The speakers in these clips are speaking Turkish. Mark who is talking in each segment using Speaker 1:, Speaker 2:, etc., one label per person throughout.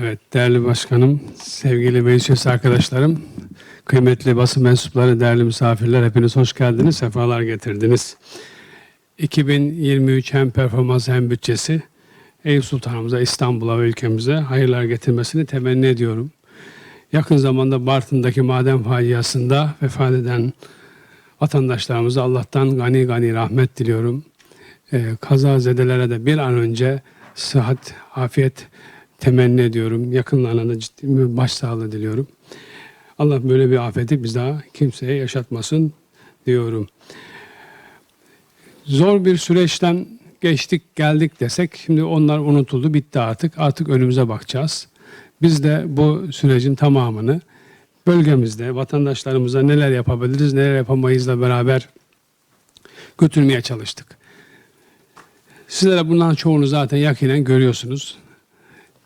Speaker 1: Evet, değerli başkanım, sevgili meclis arkadaşlarım, kıymetli basın mensupları, değerli misafirler, hepiniz hoş geldiniz, sefalar getirdiniz. 2023 hem performans hem bütçesi Eyüp Sultanımıza, İstanbul'a ve ülkemize hayırlar getirmesini temenni ediyorum. Yakın zamanda Bartın'daki maden faciasında vefat eden vatandaşlarımıza Allah'tan gani gani rahmet diliyorum. Ee, kazazedelere de bir an önce sıhhat, afiyet temenni ediyorum. Yakınlarına ciddi bir başsağlığı diliyorum. Allah böyle bir afeti biz daha kimseye yaşatmasın diyorum. Zor bir süreçten geçtik geldik desek şimdi onlar unutuldu bitti artık. Artık önümüze bakacağız. Biz de bu sürecin tamamını bölgemizde vatandaşlarımıza neler yapabiliriz neler yapamayızla beraber götürmeye çalıştık. Sizlere bundan çoğunu zaten yakinen görüyorsunuz,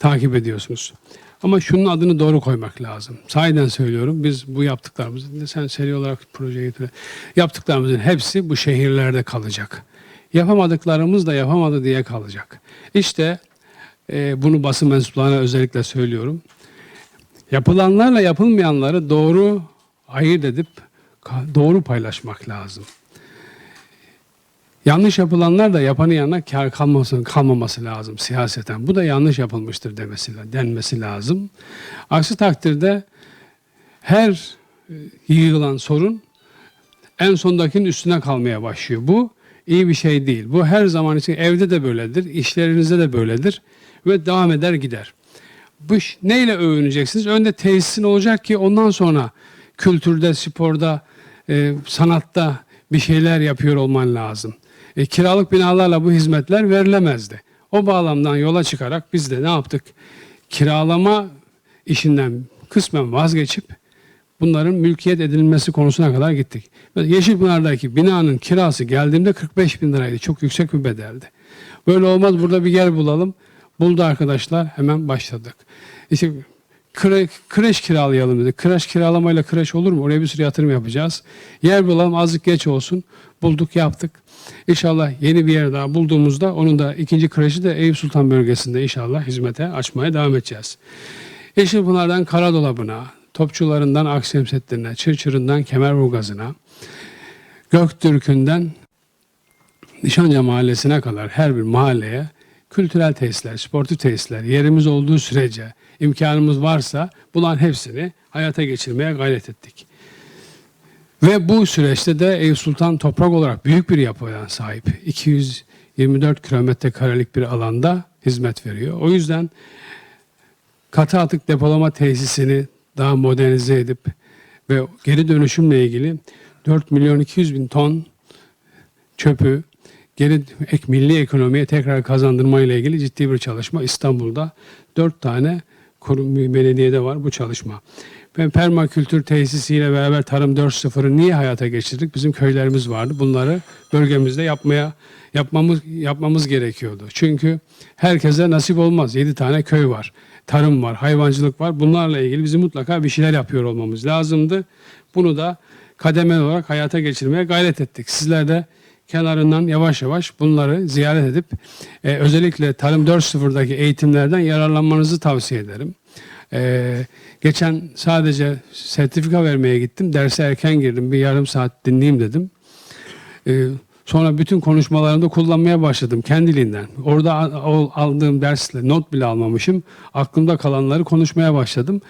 Speaker 1: takip ediyorsunuz. Ama şunun adını doğru koymak lazım. Sahiden söylüyorum biz bu yaptıklarımızı, sen seri olarak projeyi yaptıklarımızın hepsi bu şehirlerde kalacak. Yapamadıklarımız da yapamadı diye kalacak. İşte e, bunu basın mensuplarına özellikle söylüyorum. Yapılanlarla yapılmayanları doğru ayırt edip doğru paylaşmak lazım. Yanlış yapılanlar da yapanın yanına kar kalmasın, kalmaması lazım siyaseten. Bu da yanlış yapılmıştır demesi, denmesi lazım. Aksi takdirde her e, yığılan sorun en sondakinin üstüne kalmaya başlıyor. Bu iyi bir şey değil. Bu her zaman için evde de böyledir, işlerinizde de böyledir ve devam eder gider. Bu neyle övüneceksiniz? Önde tesisin olacak ki ondan sonra kültürde, sporda, e, sanatta bir şeyler yapıyor olman lazım. E, kiralık binalarla bu hizmetler verilemezdi. O bağlamdan yola çıkarak biz de ne yaptık? Kiralama işinden kısmen vazgeçip bunların mülkiyet edilmesi konusuna kadar gittik. Yeşilpınar'daki binanın kirası geldiğimde 45 bin liraydı. Çok yüksek bir bedeldi. Böyle olmaz burada bir yer bulalım. Buldu arkadaşlar hemen başladık. İşte kre, kreş kiralayalım dedi. Kreş kiralamayla kreş olur mu? Oraya bir sürü yatırım yapacağız. Yer bulalım azıcık geç olsun. Bulduk yaptık. İnşallah yeni bir yer daha bulduğumuzda onun da ikinci kreşi de Eyüp Sultan bölgesinde inşallah hizmete açmaya devam edeceğiz. Yeşilpınar'dan Karadolabı'na, Topçularından Aksemsetlerine, Çırçır'ından Kemerburgaz'ına, Göktürk'ünden Nişanca Mahallesi'ne kadar her bir mahalleye kültürel tesisler, sportif tesisler yerimiz olduğu sürece imkanımız varsa bunların hepsini hayata geçirmeye gayret ettik. Ve bu süreçte de Eyüp Sultan toprak olarak büyük bir yapıya sahip. 224 kilometre karelik bir alanda hizmet veriyor. O yüzden katı atık depolama tesisini daha modernize edip ve geri dönüşümle ilgili 4 milyon 200 bin ton çöpü geri ek, milli ekonomiye tekrar kazandırma ile ilgili ciddi bir çalışma İstanbul'da dört tane kurum belediyede var bu çalışma. Ben permakültür tesisiyle beraber Tarım 4.0'ı niye hayata geçirdik? Bizim köylerimiz vardı. Bunları bölgemizde yapmaya yapmamız yapmamız gerekiyordu. Çünkü herkese nasip olmaz. 7 tane köy var. Tarım var, hayvancılık var. Bunlarla ilgili bizim mutlaka bir şeyler yapıyor olmamız lazımdı. Bunu da kademeli olarak hayata geçirmeye gayret ettik. Sizler de kenarından yavaş yavaş bunları ziyaret edip e, özellikle Tarım 4.0'daki eğitimlerden yararlanmanızı tavsiye ederim. E, geçen sadece sertifika vermeye gittim. Derse erken girdim. Bir yarım saat dinleyeyim dedim. E, sonra bütün konuşmalarımda kullanmaya başladım kendiliğinden. Orada al- aldığım dersle not bile almamışım. Aklımda kalanları konuşmaya başladım.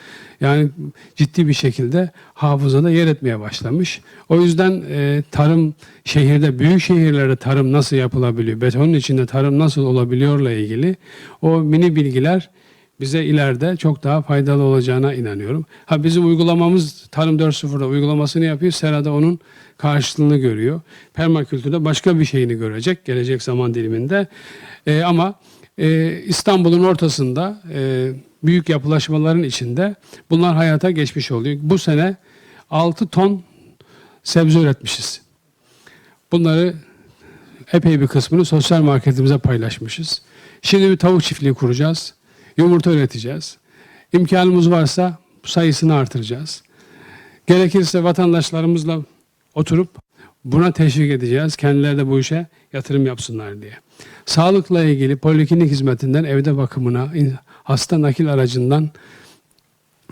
Speaker 1: Yani ciddi bir şekilde hafızada yer etmeye başlamış. O yüzden e, tarım şehirde, büyük şehirlerde tarım nasıl yapılabiliyor, betonun içinde tarım nasıl olabiliyorla ilgili o mini bilgiler bize ileride çok daha faydalı olacağına inanıyorum. Ha bizim uygulamamız Tarım 4.0'da uygulamasını yapıyor. Serada onun karşılığını görüyor. Permakültürde başka bir şeyini görecek gelecek zaman diliminde. Ee, ama e, İstanbul'un ortasında e, büyük yapılaşmaların içinde bunlar hayata geçmiş oluyor. Bu sene 6 ton sebze üretmişiz. Bunları epey bir kısmını sosyal marketimize paylaşmışız. Şimdi bir tavuk çiftliği kuracağız. Yumurta üreteceğiz. İmkanımız varsa sayısını artıracağız. Gerekirse vatandaşlarımızla oturup buna teşvik edeceğiz. Kendileri de bu işe yatırım yapsınlar diye. Sağlıkla ilgili poliklinik hizmetinden evde bakımına, hasta nakil aracından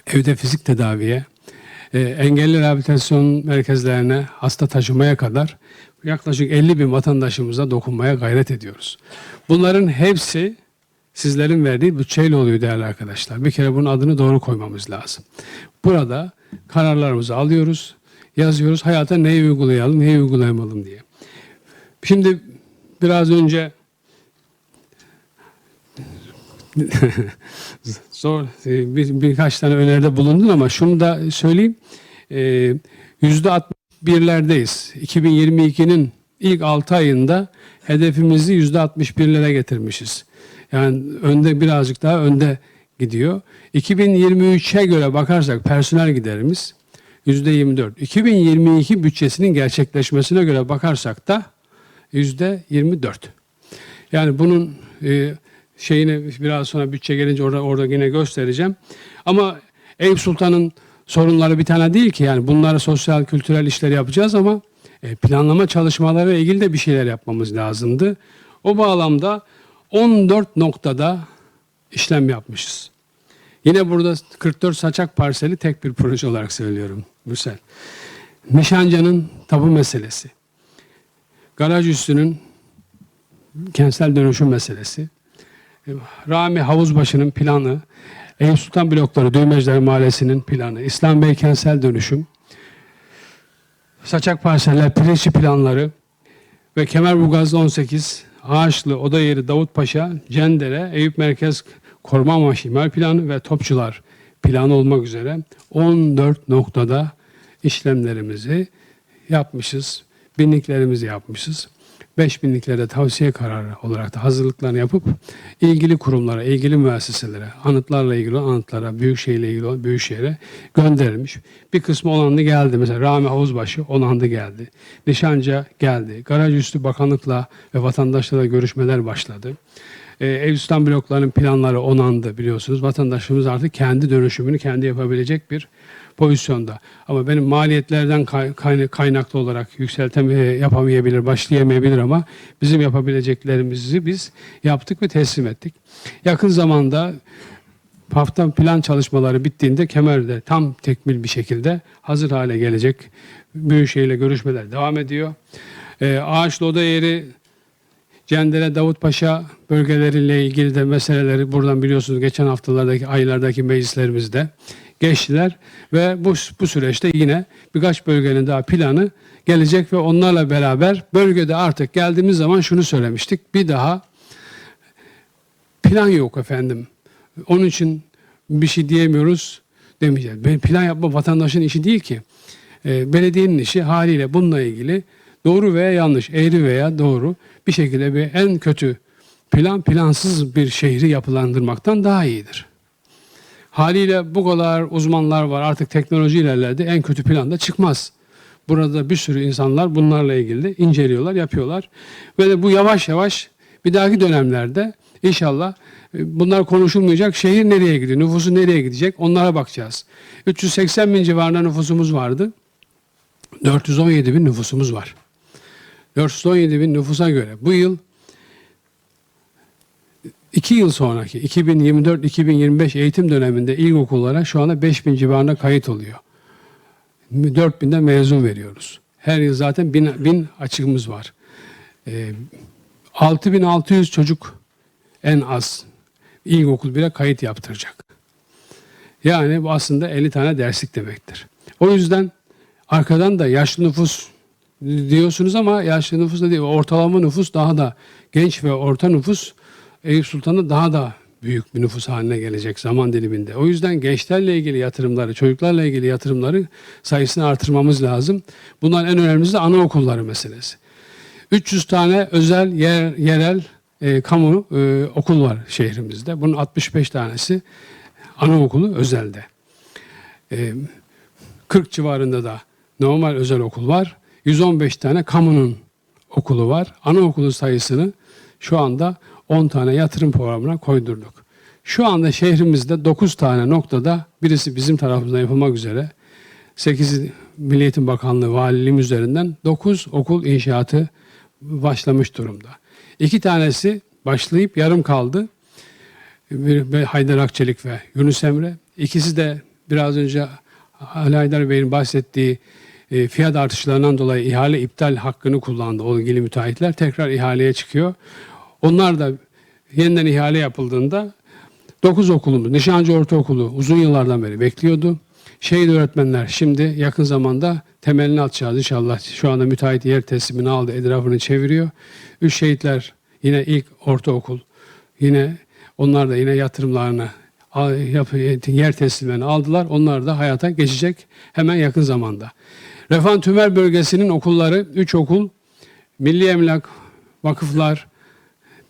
Speaker 1: evde fizik tedaviye, e, engelli rehabilitasyon merkezlerine hasta taşımaya kadar yaklaşık 50 bin vatandaşımıza dokunmaya gayret ediyoruz. Bunların hepsi sizlerin verdiği bütçeyle oluyor değerli arkadaşlar. Bir kere bunun adını doğru koymamız lazım. Burada kararlarımızı alıyoruz, yazıyoruz. Hayata neyi uygulayalım, neyi uygulayamalım diye. Şimdi biraz önce zor e, bir, birkaç tane öneride bulundun ama şunu da söyleyeyim. Ee, Yüzde 61'lerdeyiz. 2022'nin ilk 6 ayında hedefimizi yüzde 61'lere getirmişiz. Yani önde birazcık daha önde gidiyor. 2023'e göre bakarsak personel giderimiz yüzde 24. 2022 bütçesinin gerçekleşmesine göre bakarsak da yüzde 24. Yani bunun e, şeyini biraz sonra bütçe gelince orada orada yine göstereceğim. Ama Eyüp Sultan'ın sorunları bir tane değil ki yani bunları sosyal kültürel işler yapacağız ama e, planlama çalışmaları ile ilgili de bir şeyler yapmamız lazımdı. O bağlamda 14 noktada işlem yapmışız. Yine burada 44 saçak parseli tek bir proje olarak söylüyorum Mürsel. Nişancı'nın tabu meselesi. Garaj üstünün kentsel dönüşüm meselesi. Rami Havuzbaşı'nın planı, Eyüp Sultan Blokları Düğmeciler Mahallesi'nin planı, İslam Bey kentsel dönüşüm, Saçak parseller, pirinççi planları ve Kemerburgaz 18, Ağaçlı, Oda Yeri, Davutpaşa, Cendere, Eyüp Merkez Koruma İmar Planı ve Topçular planı olmak üzere 14 noktada işlemlerimizi yapmışız. Binliklerimizi yapmışız. 5 binliklere tavsiye kararı olarak da hazırlıklarını yapıp ilgili kurumlara, ilgili müesseselere, anıtlarla ilgili anıtlara, Büyükşehir'le ilgili Büyükşehir'e gönderilmiş. Bir kısmı olandı geldi. Mesela Rami Havuzbaşı onandı geldi. Nişanca geldi. Garaj üstü bakanlıkla ve vatandaşlarla görüşmeler başladı. Ee, Ev bloklarının planları onandı biliyorsunuz. Vatandaşımız artık kendi dönüşümünü kendi yapabilecek bir pozisyonda. Ama benim maliyetlerden kay- kayna- kaynaklı olarak yükselteme yapamayabilir, başlayamayabilir ama bizim yapabileceklerimizi biz yaptık ve teslim ettik. Yakın zamanda hafta plan çalışmaları bittiğinde Kemer'de tam tekmil bir şekilde hazır hale gelecek. Büyükşehir'le görüşmeler devam ediyor. Ee, Ağaçlı Oda Yeri Cendere Davutpaşa bölgeleriyle ilgili de meseleleri buradan biliyorsunuz geçen haftalardaki aylardaki meclislerimizde geçtiler ve bu, bu süreçte yine birkaç bölgenin daha planı gelecek ve onlarla beraber bölgede artık geldiğimiz zaman şunu söylemiştik. Bir daha plan yok efendim. Onun için bir şey diyemiyoruz demeyeceğiz. Ben plan yapma vatandaşın işi değil ki. Ee, belediyenin işi haliyle bununla ilgili doğru veya yanlış, eğri veya doğru bir şekilde bir en kötü plan plansız bir şehri yapılandırmaktan daha iyidir. Haliyle bu kadar uzmanlar var artık teknoloji ilerledi en kötü plan da çıkmaz. Burada bir sürü insanlar bunlarla ilgili inceliyorlar, yapıyorlar. Ve de bu yavaş yavaş bir dahaki dönemlerde inşallah e, bunlar konuşulmayacak. Şehir nereye gidiyor, nüfusu nereye gidecek onlara bakacağız. 380 bin civarında nüfusumuz vardı. 417 bin nüfusumuz var. 417 bin nüfusa göre bu yıl iki yıl sonraki 2024-2025 eğitim döneminde ilkokullara şu anda 5 bin civarında kayıt oluyor. 4 binden mezun veriyoruz. Her yıl zaten bin, bin açığımız var. Ee, 6600 çocuk en az ilkokul bile kayıt yaptıracak. Yani bu aslında 50 tane derslik demektir. O yüzden arkadan da yaşlı nüfus diyorsunuz ama yaşlı nüfus da değil. Ortalama nüfus daha da genç ve orta nüfus Eyüp Sultan'da daha da büyük bir nüfus haline gelecek zaman diliminde. O yüzden gençlerle ilgili yatırımları, çocuklarla ilgili yatırımları sayısını artırmamız lazım. Bunların en önemlisi de anaokulları meselesi. 300 tane özel yer, yerel e, kamu e, okul var şehrimizde. Bunun 65 tanesi anaokulu özelde. E, 40 civarında da normal özel okul var. 115 tane kamunun okulu var. Anaokulu sayısını şu anda 10 tane yatırım programına koydurduk. Şu anda şehrimizde 9 tane noktada birisi bizim tarafımızdan yapılmak üzere 8 Milli Eğitim Bakanlığı valiliğim üzerinden 9 okul inşaatı başlamış durumda. İki tanesi başlayıp yarım kaldı. Bir- Haydar Akçelik ve Yunus Emre. İkisi de biraz önce Ali Haydar Bey'in bahsettiği e, fiyat artışlarından dolayı ihale iptal hakkını kullandı o ilgili müteahhitler. Tekrar ihaleye çıkıyor. Onlar da yeniden ihale yapıldığında 9 okulumuz, Nişancı Ortaokulu uzun yıllardan beri bekliyordu. Şehit öğretmenler şimdi yakın zamanda temelini atacağız inşallah. Şu anda müteahhit yer teslimini aldı, etrafını çeviriyor. Üç şehitler yine ilk ortaokul, yine onlar da yine yatırımlarını yer teslimlerini aldılar. Onlar da hayata geçecek hemen yakın zamanda. Refah Tümer bölgesinin okulları 3 okul, Milli Emlak, vakıflar,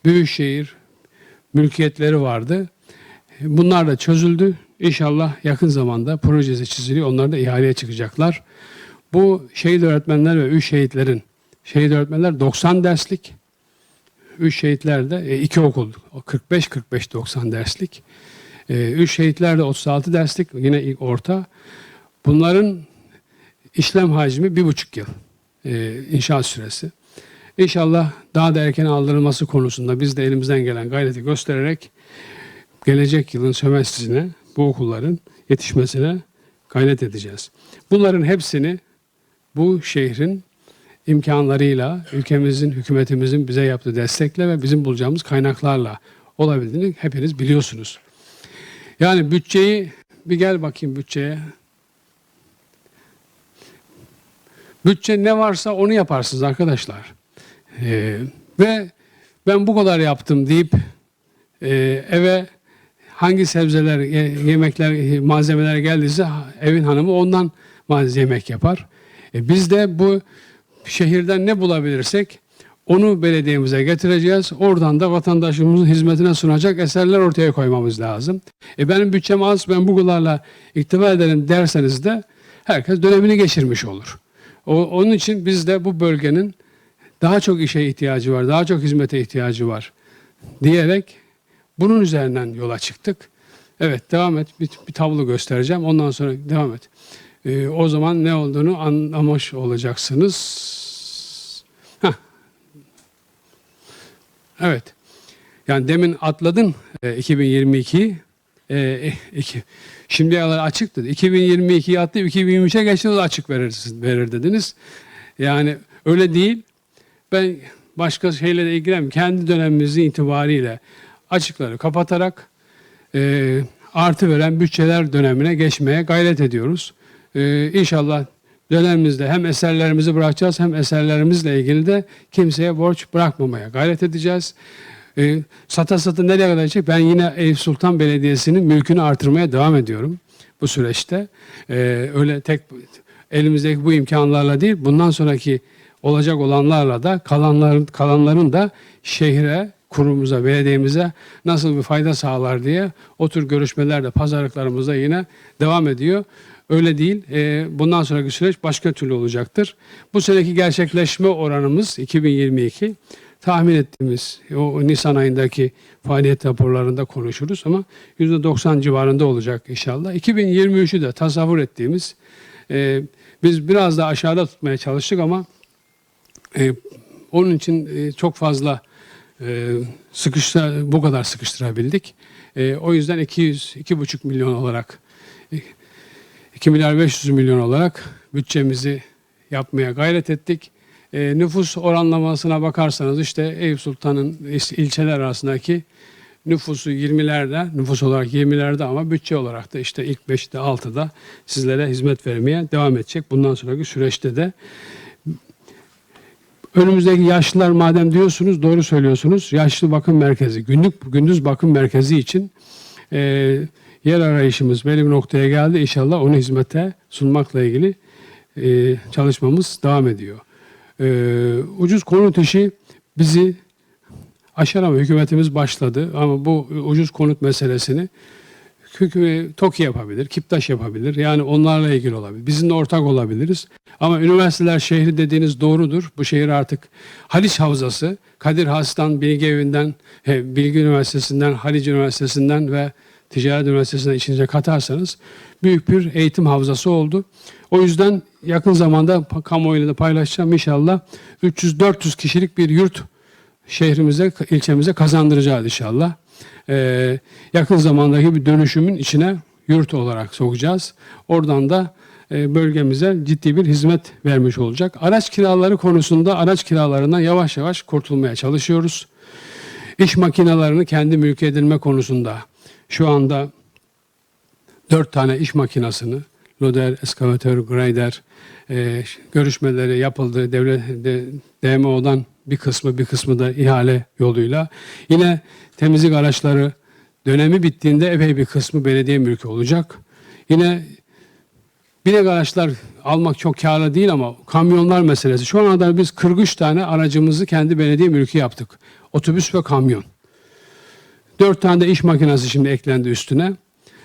Speaker 1: Büyükşehir mülkiyetleri vardı. Bunlar da çözüldü. İnşallah yakın zamanda projesi çiziliyor. Onlar da ihaleye çıkacaklar. Bu şehit öğretmenler ve üç şehitlerin şehit öğretmenler 90 derslik. Üç şehitler de e, iki okul 45-45-90 derslik. E, Üç şehitler de 36 derslik yine ilk orta. Bunların işlem hacmi bir buçuk yıl e, inşaat süresi. İnşallah daha da erken aldırılması konusunda biz de elimizden gelen gayreti göstererek gelecek yılın sömestrisine bu okulların yetişmesine gayret edeceğiz. Bunların hepsini bu şehrin imkanlarıyla, ülkemizin, hükümetimizin bize yaptığı destekle ve bizim bulacağımız kaynaklarla olabildiğini hepiniz biliyorsunuz. Yani bütçeyi bir gel bakayım bütçeye. Bütçe ne varsa onu yaparsınız arkadaşlar. Ee, ve ben bu kadar yaptım deyip e, eve hangi sebzeler, ye- yemekler, malzemeler geldiyse evin hanımı ondan yemek yapar. E, biz de bu şehirden ne bulabilirsek onu belediyemize getireceğiz. Oradan da vatandaşımızın hizmetine sunacak eserler ortaya koymamız lazım. E benim bütçem az, ben bu kadarla iktifa ederim derseniz de herkes dönemini geçirmiş olur. O, onun için biz de bu bölgenin daha çok işe ihtiyacı var, daha çok hizmete ihtiyacı var diyerek bunun üzerinden yola çıktık. Evet devam et. Bir, bir tablo göstereceğim. Ondan sonra devam et. Ee, o zaman ne olduğunu anlamış olacaksınız. Heh. Evet. Yani demin atladın e, 2022. E, iki, şimdiye kadar açıktı. 2022'yi attı, 2023'e geçti o da açık verir, verir dediniz. Yani öyle değil. Ben başka şeylerle ilgilenmiyorum. Kendi dönemimizin itibariyle açıkları kapatarak e, artı veren bütçeler dönemine geçmeye gayret ediyoruz. E, inşallah dönemimizde hem eserlerimizi bırakacağız hem eserlerimizle ilgili de kimseye borç bırakmamaya gayret edeceğiz. E, sata sata nereye kadar gidecek? Ben yine Eyüp Sultan Belediyesi'nin mülkünü artırmaya devam ediyorum bu süreçte. E, öyle tek elimizdeki bu imkanlarla değil, bundan sonraki olacak olanlarla da kalanların kalanların da şehre, kurumumuza, belediyemize nasıl bir fayda sağlar diye o tür görüşmeler de pazarlıklarımızda yine devam ediyor. Öyle değil. e, bundan sonraki süreç başka türlü olacaktır. Bu seneki gerçekleşme oranımız 2022 tahmin ettiğimiz o Nisan ayındaki faaliyet raporlarında konuşuruz ama %90 civarında olacak inşallah. 2023'ü de tasavvur ettiğimiz e, biz biraz daha aşağıda tutmaya çalıştık ama e, onun için e, çok fazla e, sıkıştı, bu kadar sıkıştırabildik. E, o yüzden 200 2,5 milyon olarak e, 2 milyar 500 milyon olarak bütçemizi yapmaya gayret ettik. E, nüfus oranlamasına bakarsanız işte Eyüp Sultan'ın il- ilçeler arasındaki nüfusu 20'lerde, nüfus olarak 20'lerde ama bütçe olarak da işte ilk 5'te 6'da sizlere hizmet vermeye devam edecek. Bundan sonraki süreçte de önümüzdeki yaşlılar madem diyorsunuz doğru söylüyorsunuz. Yaşlı bakım merkezi, günlük gündüz bakım merkezi için e, yer arayışımız belli bir noktaya geldi. İnşallah onu hizmete sunmakla ilgili e, çalışmamız devam ediyor. E, ucuz konut işi bizi aşar ama hükümetimiz başladı. Ama bu ucuz konut meselesini Hükü- TOKİ yapabilir, KİPTAŞ yapabilir. Yani onlarla ilgili olabilir. Bizimle ortak olabiliriz. Ama üniversiteler şehri dediğiniz doğrudur. Bu şehir artık Haliç Havzası, Kadir Has'tan, Bilgi Evi'nden, Bilgi Üniversitesi'nden, Haliç Üniversitesi'nden ve Ticaret Üniversitesi'nden içinize katarsanız büyük bir eğitim havzası oldu. O yüzden yakın zamanda kamuoyuyla da paylaşacağım inşallah 300-400 kişilik bir yurt şehrimize, ilçemize kazandıracağız inşallah. E, yakın zamandaki bir dönüşümün içine yurt olarak sokacağız. Oradan da e, bölgemize ciddi bir hizmet vermiş olacak. Araç kiraları konusunda araç kiralarından yavaş yavaş kurtulmaya çalışıyoruz. İş makinelerini kendi mülk edinme konusunda şu anda dört tane iş makinasını loader, eskavatör, grader e, görüşmeleri yapıldı. Devlet de, DMO'dan bir kısmı bir kısmı da ihale yoluyla. Yine temizlik araçları dönemi bittiğinde epey bir kısmı belediye mülkü olacak. Yine binek araçlar almak çok karlı değil ama kamyonlar meselesi. Şu ana kadar biz 43 tane aracımızı kendi belediye mülkü yaptık. Otobüs ve kamyon. 4 tane de iş makinesi şimdi eklendi üstüne.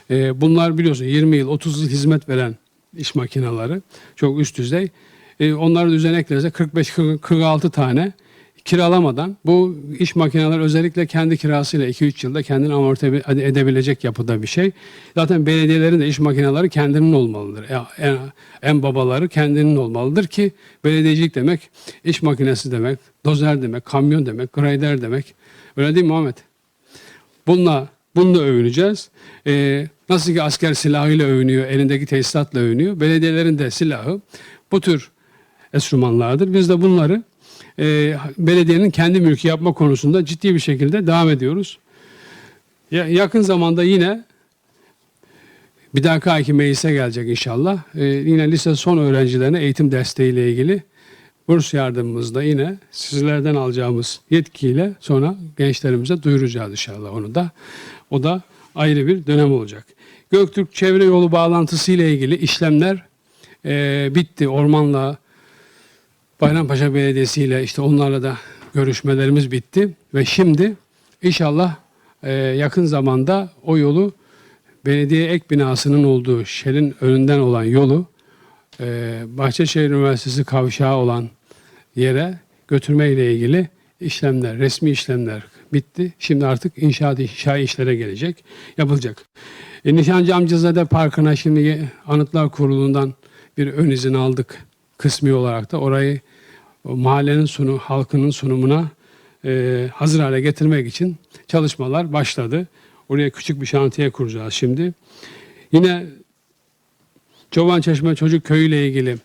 Speaker 1: Ee, bunlar biliyorsun 20 yıl 30 yıl hizmet veren iş makineleri. Çok üst düzey. Ee, onları da üzerine eklerse 45-46 tane kiralamadan bu iş makineleri özellikle kendi kirasıyla 2-3 yılda kendini amorti edebilecek yapıda bir şey. Zaten belediyelerin de iş makineleri kendinin olmalıdır. En, en babaları kendinin olmalıdır ki belediyecilik demek iş makinesi demek, dozer demek, kamyon demek, grader demek. Öyle değil mi Muhammed? Bununla, bununla övüneceğiz. Ee, nasıl ki asker silahıyla övünüyor, elindeki tesisatla övünüyor. Belediyelerin de silahı bu tür enstrümanlardır. Biz de bunları e, belediyenin kendi mülkü yapma konusunda ciddi bir şekilde devam ediyoruz. Ya, yakın zamanda yine bir dahaki ayki meclise gelecek inşallah. E, yine lise son öğrencilerine eğitim desteğiyle ilgili burs yardımımızda yine sizlerden alacağımız yetkiyle sonra gençlerimize duyuracağız inşallah onu da. O da ayrı bir dönem olacak. Göktürk çevre yolu bağlantısı ile ilgili işlemler e, bitti. Ormanla Bayrampaşa Belediyesi ile işte onlarla da görüşmelerimiz bitti ve şimdi inşallah e, yakın zamanda o yolu belediye ek binasının olduğu şerin önünden olan yolu e, Bahçeşehir Üniversitesi kavşağı olan yere götürme ile ilgili işlemler, resmi işlemler bitti. Şimdi artık inşaat inşa işlere gelecek, yapılacak. E, Nişancı Amcazade Parkı'na şimdi Anıtlar Kurulu'ndan bir ön izin aldık kısmi olarak da orayı mahallenin sunu, halkının sunumuna e, hazır hale getirmek için çalışmalar başladı. Oraya küçük bir şantiye kuracağız şimdi. Yine Çoban Çeşme Çocuk Köyü ile ilgili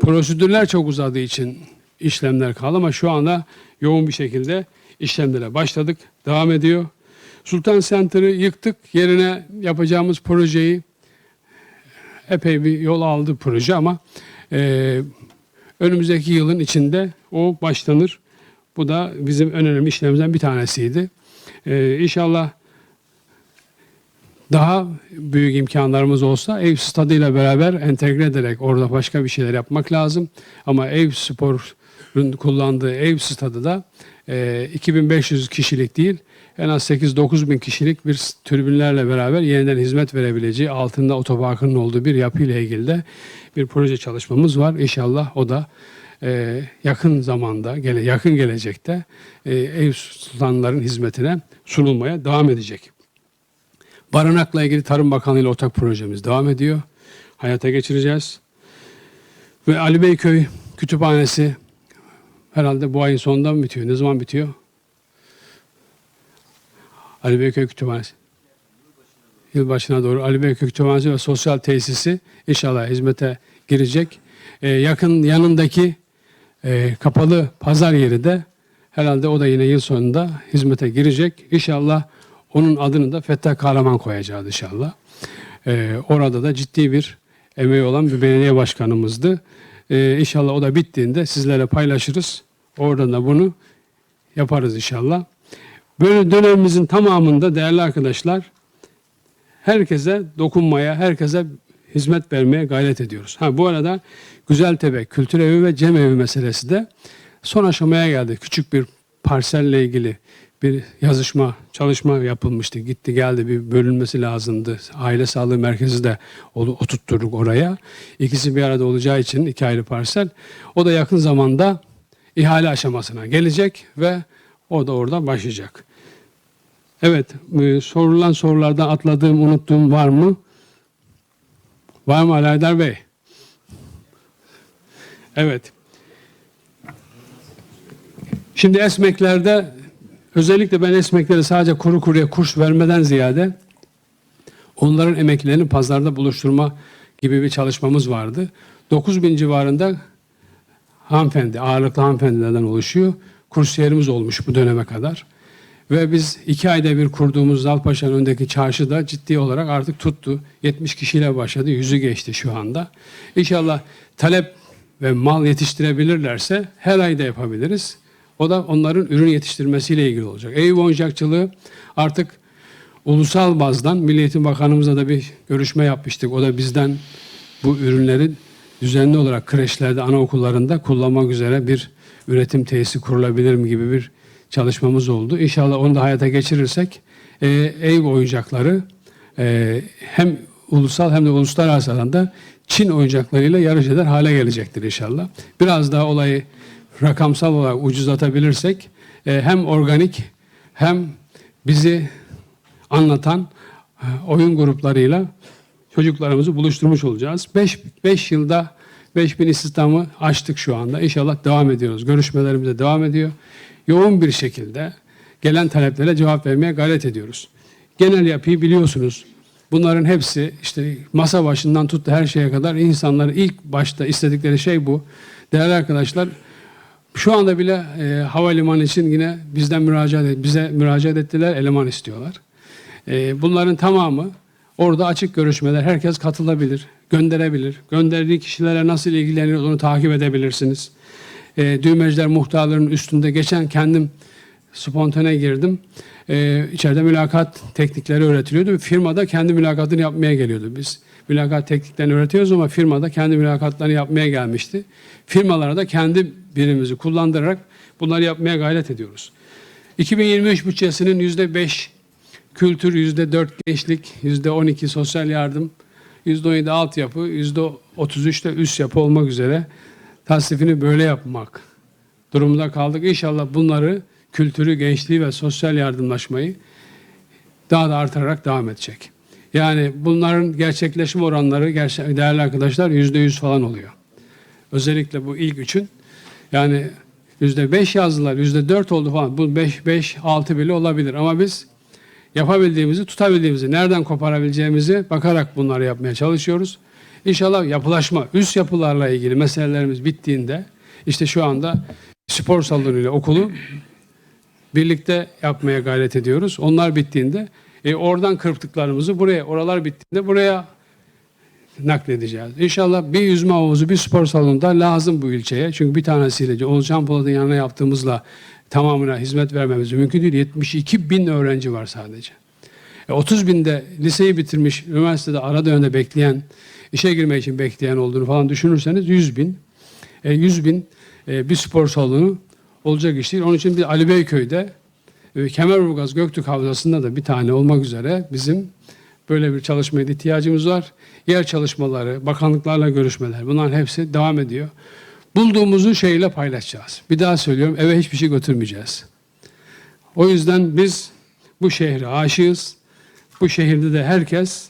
Speaker 1: prosedürler çok uzadığı için işlemler kaldı ama şu anda yoğun bir şekilde işlemlere başladık. Devam ediyor. Sultan Center'ı yıktık. Yerine yapacağımız projeyi epey bir yol aldı proje ama e, önümüzdeki yılın içinde o başlanır. Bu da bizim en önemli işlerimizden bir tanesiydi. E, inşallah daha büyük imkanlarımız olsa ev stadıyla beraber entegre ederek orada başka bir şeyler yapmak lazım. Ama ev sporun kullandığı ev stadı da e, 2500 kişilik değil en az 8-9 bin kişilik bir tribünlerle beraber yeniden hizmet verebileceği altında otoparkının olduğu bir yapıyla ilgili de bir proje çalışmamız var. İnşallah o da e, yakın zamanda, gele, yakın gelecekte e, sultanların hizmetine sunulmaya devam edecek. Barınakla ilgili Tarım Bakanlığı ile ortak projemiz devam ediyor. Hayata geçireceğiz. Ve Ali Beyköy Kütüphanesi herhalde bu ayın sonunda mı bitiyor? Ne zaman bitiyor? Ali Beyköy Kütüphanesi. Yılbaşına doğru Ali Beyköy Kütüphanesi ve sosyal tesisi inşallah hizmete girecek. Ee, yakın yanındaki e, kapalı pazar yeri de herhalde o da yine yıl sonunda hizmete girecek. İnşallah onun adını da Fettah Kahraman koyacağız inşallah. Ee, orada da ciddi bir emeği olan bir belediye başkanımızdı. Ee, inşallah o da bittiğinde sizlere paylaşırız. Oradan da bunu yaparız inşallah. Böyle dönemimizin tamamında değerli arkadaşlar herkese dokunmaya, herkese hizmet vermeye gayret ediyoruz. Ha bu arada Güzeltepe Kültür Evi ve Cem Evi meselesi de son aşamaya geldi. Küçük bir parselle ilgili bir yazışma, çalışma yapılmıştı. Gitti geldi bir bölünmesi lazımdı. Aile Sağlığı Merkezi de oturtturduk oraya. İkisi bir arada olacağı için iki ayrı parsel. O da yakın zamanda ihale aşamasına gelecek ve o da orada başlayacak. Evet, e, sorulan sorulardan atladığım, unuttuğum var mı? Var mı Alaydar Bey? Evet. Şimdi esmeklerde özellikle ben esmeklere sadece kuru kuruya kurs vermeden ziyade onların emeklerini pazarda buluşturma gibi bir çalışmamız vardı. 9 bin civarında hanımefendi, ağırlıklı hanımefendilerden oluşuyor. Kursiyerimiz olmuş bu döneme kadar. Ve biz iki ayda bir kurduğumuz Zalpaşa'nın önündeki çarşıda ciddi olarak artık tuttu. 70 kişiyle başladı, yüzü geçti şu anda. İnşallah talep ve mal yetiştirebilirlerse her ayda yapabiliriz. O da onların ürün yetiştirmesiyle ilgili olacak. Ev oyuncakçılığı artık ulusal bazdan Milli Eğitim Bakanımızla da bir görüşme yapmıştık. O da bizden bu ürünleri düzenli olarak kreşlerde, anaokullarında kullanmak üzere bir üretim tesisi kurulabilir mi gibi bir çalışmamız oldu. İnşallah onu da hayata geçirirsek e, ev oyuncakları e, hem ulusal hem de uluslararası alanda Çin oyuncaklarıyla yarış eder hale gelecektir inşallah. Biraz daha olayı rakamsal olarak ucuzlatabilirsek e, hem organik hem bizi anlatan e, oyun gruplarıyla çocuklarımızı buluşturmuş olacağız. 5 yılda 5000 istihdamı açtık şu anda. İnşallah devam ediyoruz. Görüşmelerimize devam ediyor. Yoğun bir şekilde gelen taleplere cevap vermeye gayret ediyoruz. Genel yapıyı biliyorsunuz. Bunların hepsi işte masa başından tut her şeye kadar insanların ilk başta istedikleri şey bu. Değerli arkadaşlar şu anda bile e, havalimanı için yine bizden müracaat bize müracaat ettiler, eleman istiyorlar. E, bunların tamamı orada açık görüşmeler, herkes katılabilir, gönderebilir. Gönderdiği kişilere nasıl ilgileniyor onu takip edebilirsiniz. E, düğmeciler muhtarlarının üstünde geçen kendim spontane girdim. E, içeride mülakat teknikleri öğretiliyordu. Firmada kendi mülakatını yapmaya geliyordu. Biz mülakat tekniklerini öğretiyoruz ama firmada kendi mülakatlarını yapmaya gelmişti. Firmalara da kendi birimizi kullandırarak bunları yapmaya gayret ediyoruz. 2023 bütçesinin yüzde beş kültür, yüzde dört gençlik, yüzde on iki sosyal yardım, yüzde on yedi altyapı, yüzde otuz üç de üst yapı olmak üzere tasnifini böyle yapmak durumunda kaldık. İnşallah bunları kültürü, gençliği ve sosyal yardımlaşmayı daha da artarak devam edecek. Yani bunların gerçekleşme oranları gerçek, değerli arkadaşlar yüzde yüz falan oluyor. Özellikle bu ilk üçün yani yüzde beş yazdılar, yüzde dört oldu falan. Bu beş, beş, altı bile olabilir ama biz yapabildiğimizi, tutabildiğimizi, nereden koparabileceğimizi bakarak bunları yapmaya çalışıyoruz. İnşallah yapılaşma, üst yapılarla ilgili meselelerimiz bittiğinde işte şu anda spor salonu ile okulu birlikte yapmaya gayret ediyoruz. Onlar bittiğinde e, oradan kırptıklarımızı buraya, oralar bittiğinde buraya nakledeceğiz. İnşallah bir yüzme havuzu, bir spor salonu da lazım bu ilçeye. Çünkü bir tanesiyle Oğuzcan Polat'ın yanına yaptığımızla tamamına hizmet vermemiz mümkün değil. 72 bin öğrenci var sadece. E, 30 binde liseyi bitirmiş, üniversitede ara dönemde bekleyen, işe girmek için bekleyen olduğunu falan düşünürseniz 100 bin. E, 100 bin e, bir spor salonu olacak iş değil. Onun için bir Ali Beyköy'de Kemerburgaz Göktürk Havzası'nda da bir tane olmak üzere bizim böyle bir çalışmaya ihtiyacımız var. Yer çalışmaları, bakanlıklarla görüşmeler bunların hepsi devam ediyor. Bulduğumuzu şeyle paylaşacağız. Bir daha söylüyorum eve hiçbir şey götürmeyeceğiz. O yüzden biz bu şehre aşığız. Bu şehirde de herkes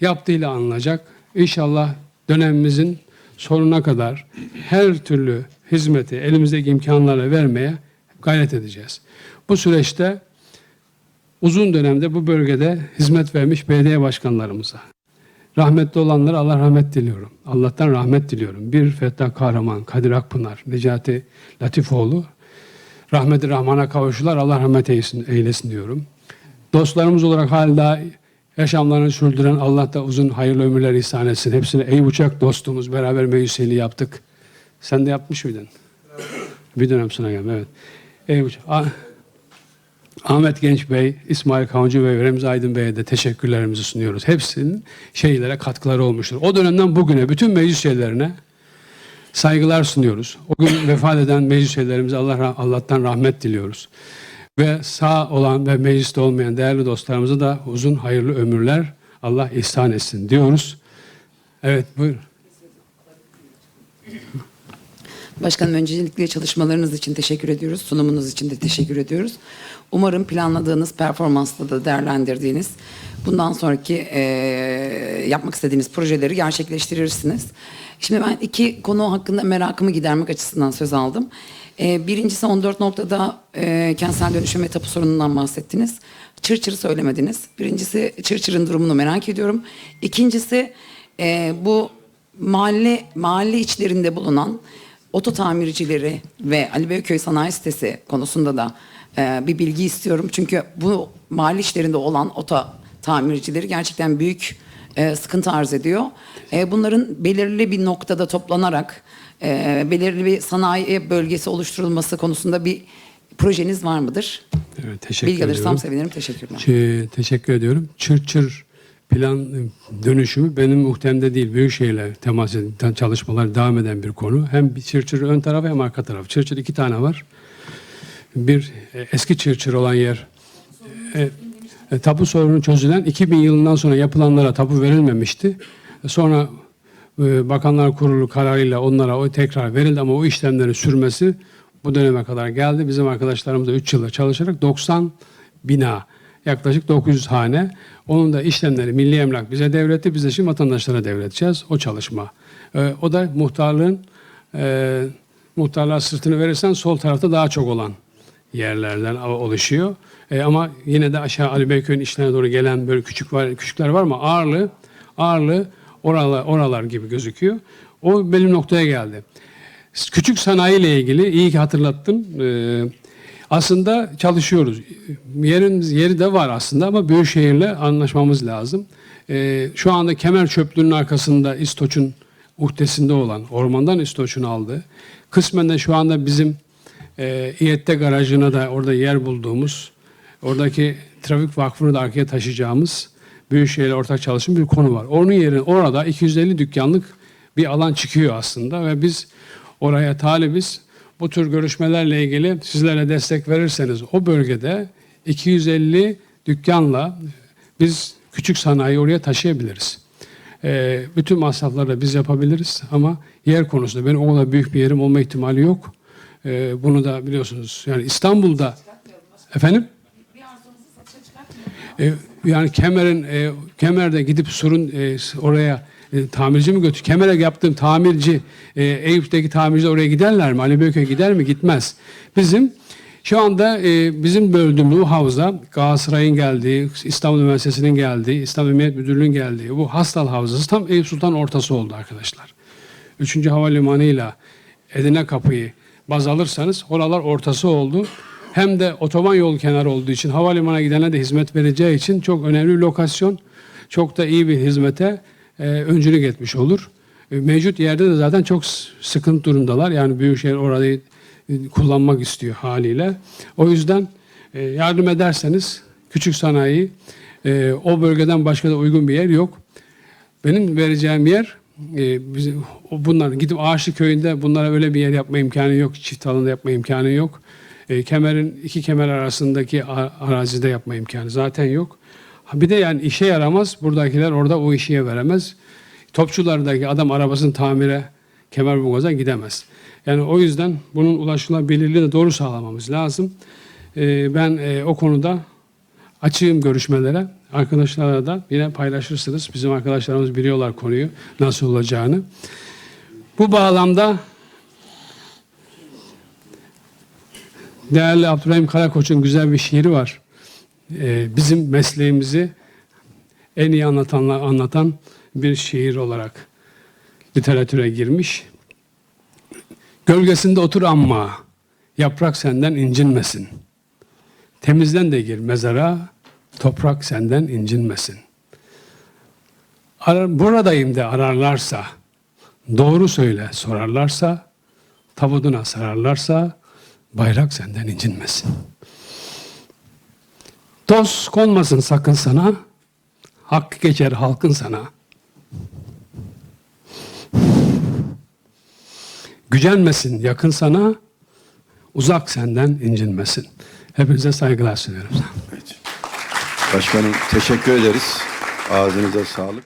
Speaker 1: yaptığıyla anılacak. İnşallah dönemimizin sonuna kadar her türlü hizmeti elimizdeki imkanlarla vermeye gayret edeceğiz. Bu süreçte uzun dönemde bu bölgede hizmet vermiş belediye başkanlarımıza, rahmetli olanlara Allah rahmet diliyorum. Allah'tan rahmet diliyorum. Bir Fettah Kahraman, Kadir Akpınar, Necati Latifoğlu, rahmeti rahmana kavuşular. Allah rahmet eylesin, eylesin diyorum. Dostlarımız olarak hala yaşamlarını sürdüren Allah da uzun hayırlı ömürler ihsan etsin. Hepsine ey uçak dostumuz beraber mecliseli yaptık. Sen de yapmış mıydın? Bir dönem sana geldim evet. Ey uçak. Ah, Ahmet Genç Bey, İsmail Kavcı Bey ve Remzi Aydın Bey'e de teşekkürlerimizi sunuyoruz. Hepsinin şeylere katkıları olmuştur. O dönemden bugüne bütün meclis üyelerine saygılar sunuyoruz. O gün vefat eden meclis üyelerimize Allah, Allah'tan rahmet diliyoruz. Ve sağ olan ve mecliste olmayan değerli dostlarımıza da uzun hayırlı ömürler Allah ihsan etsin diyoruz. Evet buyur.
Speaker 2: Başkanım öncelikle çalışmalarınız için teşekkür ediyoruz. Sunumunuz için de teşekkür ediyoruz. Umarım planladığınız performansla da değerlendirdiğiniz bundan sonraki eee, yapmak istediğiniz projeleri gerçekleştirirsiniz. Şimdi ben iki konu hakkında merakımı gidermek açısından söz aldım. Eee, birincisi 14 noktada eee, kentsel dönüşüm ve tapu sorunundan bahsettiniz. Çırçır'ı söylemediniz. Birincisi Çırçır'ın durumunu merak ediyorum. İkincisi eee, bu mahalle mahalle içlerinde bulunan oto tamircileri ve Ali Beyköy Sanayi Sitesi konusunda da e, bir bilgi istiyorum. Çünkü bu mahalle içlerinde olan oto tamircileri gerçekten büyük e, sıkıntı arz ediyor. E, bunların belirli bir noktada toplanarak e, belirli bir sanayi bölgesi oluşturulması konusunda bir projeniz var mıdır?
Speaker 1: Evet, teşekkür
Speaker 2: Bilgi alırsam
Speaker 1: ediyorum.
Speaker 2: sevinirim. Teşekkürler.
Speaker 1: Şey, teşekkür ediyorum. Çır çır plan dönüşümü benim muhtemde değil. Büyükşehir'le temas eden çalışmalar devam eden bir konu. Hem bir çır çır ön tarafı hem arka tarafı. Çır çır iki tane var. Bir e, eski çır çır olan yer e, e, tapu sorunu çözülen 2000 yılından sonra yapılanlara tapu verilmemişti. Sonra e, Bakanlar Kurulu kararıyla onlara o tekrar verildi ama o işlemlerin sürmesi bu döneme kadar geldi. Bizim arkadaşlarımız da 3 yılda çalışarak 90 bina yaklaşık 900 hane. Onun da işlemleri Milli Emlak bize devretti. Biz de şimdi vatandaşlara devredeceğiz o çalışma. E, o da muhtarlığın e, muhtarlığa sırtını verirsen sol tarafta daha çok olan yerlerden oluşuyor. E, ama yine de aşağı Ali Beyköy'ün işlerine doğru gelen böyle küçük var, küçükler var mı? Ağırlığı, ağırlığı oralar, oralar gibi gözüküyor. O belli noktaya geldi. Küçük sanayi ile ilgili iyi ki hatırlattın. E, aslında çalışıyoruz. Yerin yeri de var aslında ama Büyükşehir'le anlaşmamız lazım. E, şu anda kemer çöplüğünün arkasında İstoç'un uhdesinde olan ormandan İstoç'un aldı. Kısmen de şu anda bizim e, İET'te garajına da orada yer bulduğumuz, oradaki trafik vakfını da arkaya taşıyacağımız Büyükşehir'le ortak çalışım bir konu var. Onun yerine orada 250 dükkanlık bir alan çıkıyor aslında ve biz oraya talibiz. Bu tür görüşmelerle ilgili sizlere destek verirseniz o bölgede 250 dükkanla biz küçük sanayi oraya taşıyabiliriz. Ee, bütün masrafları da biz yapabiliriz ama yer konusunda benim o kadar büyük bir yerim olma ihtimali yok. Ee, bunu da biliyorsunuz. Yani İstanbul'da efendim e, yani Kemer'in e, Kemer'de gidip surun e, oraya e, tamirci mi götür? Kemer'e yaptığım tamirci e, Eyüp'teki tamirci oraya giderler mi? Ali Beyköy'e gider mi? Gitmez. Bizim şu anda e, bizim böldüğümüz bu havza Galatasaray'ın geldiği, İstanbul Üniversitesi'nin geldiği, İstanbul Emniyet Müdürlüğü'nün geldiği bu Hastal Havzası tam Eyüp Sultan ortası oldu arkadaşlar. Üçüncü Havalimanı'yla Edirne Kapı'yı baz alırsanız oralar ortası oldu. Hem de otoban yol kenarı olduğu için havalimanına gidene de hizmet vereceği için çok önemli bir lokasyon. Çok da iyi bir hizmete e, öncülük etmiş olur. E, mevcut yerde de zaten çok sıkıntı durumdalar. Yani Büyükşehir orayı e, kullanmak istiyor haliyle. O yüzden e, yardım ederseniz küçük sanayi o bölgeden başka da uygun bir yer yok. Benim vereceğim yer bunlar gidip Ağaçlı köyünde bunlara öyle bir yer yapma imkanı yok. Çift alanda yapma imkanı yok. Kemerin iki kemer arasındaki arazide yapma imkanı zaten yok. Bir de yani işe yaramaz. Buradakiler orada o işe veremez. Topçulardaki adam arabasını tamire Kemerburgaz'a gidemez. Yani o yüzden bunun ulaşılabilirliğini doğru sağlamamız lazım. E, ben e, o konuda açığım görüşmelere. Arkadaşlarla da yine paylaşırsınız. Bizim arkadaşlarımız biliyorlar konuyu nasıl olacağını. Bu bağlamda değerli Abdurrahim Karakoç'un güzel bir şiiri var. Ee, bizim mesleğimizi en iyi anlatanlar anlatan bir şiir olarak literatüre girmiş. Gölgesinde otur amma, yaprak senden incinmesin. Temizden de gir mezara, toprak senden incinmesin. Arar, buradayım de ararlarsa, doğru söyle sorarlarsa, tabuduna sararlarsa, bayrak senden incinmesin. Toz konmasın sakın sana, hak geçer halkın sana. Gücenmesin yakın sana, uzak senden incinmesin. Hepinize saygılar sunuyorum.
Speaker 3: Evet. Başkanım teşekkür ederiz. Ağzınıza sağlık.